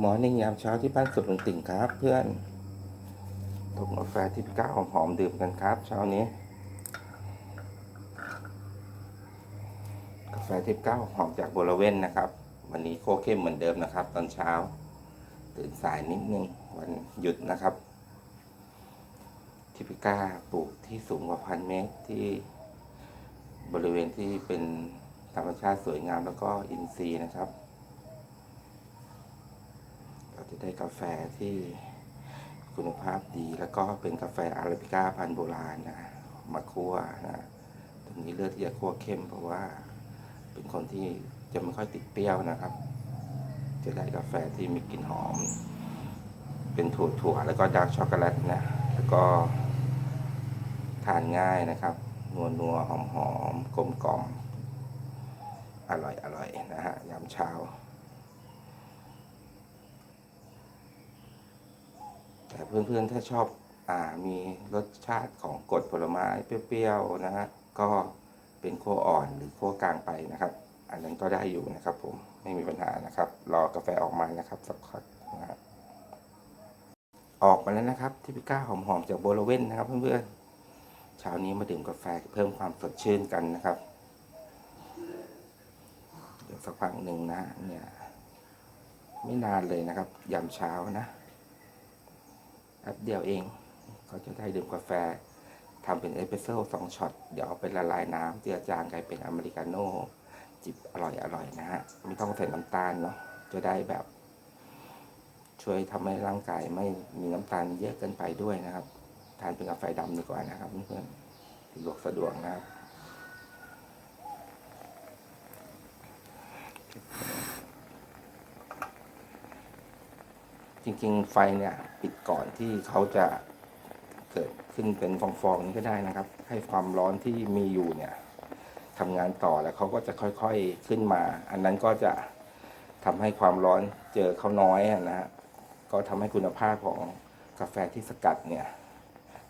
หมอนิ่งยามเช้าที่บ้านสุดลงติ่งครับเพื่อนตกกาแฟที่พี่ก้าหอมๆดื่มกันครับ เช้านี้ กาแฟที่พี่ก้าหอมจากโบราเว่นนะครับ วันนี้โคเข้มเหมือนเดิมนะครับ ตอนเช้า ตื่นสายนิดนึงวันหยุดนะครับทิพิก้าปลูกที่สูงกว่าพันเมตรที่บริเวณที่เป็นธรรมชาติสวยงามแล้วก็อินทรีย์นะครับ จะได้กาแฟที่คุณภาพดี แล้วก็เป็นกาแฟอาราบิก้าพันธุ์โบราณนะมาคั่วนะตรงนี้เลือกที่จะคั่วเข้ม เพราะว่าเป็นคนที่จะไม่ค่อยติดเปรี้ยวนะครับ จะได้กาแฟที่มีกลิ่นหอม เป็นถั่วถั่วแล้วก็ดาร์กช็อกโกแลตนะแล้วก็ทานง่ายนะครับ นัวนัวหอมหอมกลมกล่อมอร่อยอร่อยนะฮะยามเช้า แต่ เพื่อนๆถ้าชอบอ่ามีรสชาติของกรดผลไม้เปรี้ยวๆนะฮะก็เป็นขั้วอ่อนหรือขั้วกลางไปนะครับ อันนั้นก็ได้อยู่นะครับ ผมไม่มีปัญหานะครับ รอกาแฟออกมานะครับสักพักนะฮะออกมาแล้วนะครับ ที่พี่ก้าหอมๆจากโบโลเวนนะครับ เพื่อนๆเช้านี้มาดื่มกาแฟเพิ่มความสดชื่นกันนะครับเดี๋ยวสักพักหนึ่งนะเนี่ยไม่นานเลยนะครับยามเช้านะ ป๊บเดียวเองก็จะได้ดื่มกาแฟทำเป็นเอสเปรสโซ่สองช็อต เดี๋ยวเอาไปละลายน้ำเจือจางกลายเป็นอเมริกาโน่จิบอร่อยอร่อยนะฮะไม่ต้องใส่น้ำตาลเนาะจะได้แบบ ช่วยทำให้ร่างกายไม่มีน้ำตาลเยอะเกินไปด้วยนะครับ ทานเป็นกาแฟดำดีกว่านะครับเพื่อนสะดวกสะดวกนะครับ จริง ๆ ไฟเนี่ยปิดก่อนที่เขาจะเกิดขึ้นเป็นฟองๆนี้ก็ได้นะครับ ให้ความร้อนที่มีอยู่เนี่ยทำงานต่อแล้วเขาก็จะค่อยๆขึ้นมา อันนั้นก็จะทำให้ความร้อนเจอเขาน้อยนะฮะก็ทำให้คุณภาพของกาแฟที่สกัดเนี่ย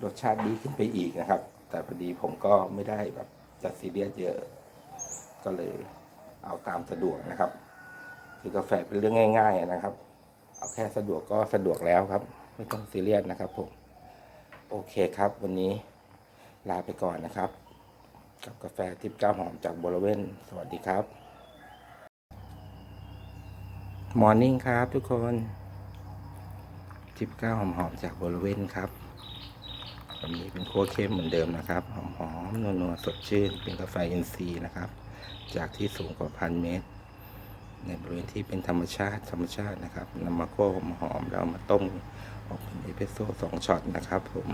รสชาติดีขึ้นไปอีกนะครับ แต่พอดีผมก็ไม่ได้แบบจัดซีเรียสเยอะ ก็เลยเอาตามสะดวกนะครับ คือกาแฟเป็นเรื่องง่าย ๆนะครับ เอาแค่สะดวกก็สะดวกแล้วครับ ไม่ต้องซีเรียสนะครับผม โอเคครับ วันนี้ลาไปก่อนนะครับ กับกาแฟทิพย์ก้าหอมจากบริเวณสวัสดีครับมอร์นิ่งครับทุกคนทิพย์ก้าวหอมๆจากบริเวณครับวันนี้เป็นโค้เข้มเหมือนเดิมนะครับ หอมๆนัวๆสดชื่น เป็นกาแฟอินทรีย์นะครับ จากที่สูงกว่าพันเมตร ในบริเวณที่เป็นธรรมชาติธรรมชาตินะครับนำมาคั่วหอมๆแล้วมาต้มออกเป็นเอสเปรสโซ่สองช็อตนะครับผม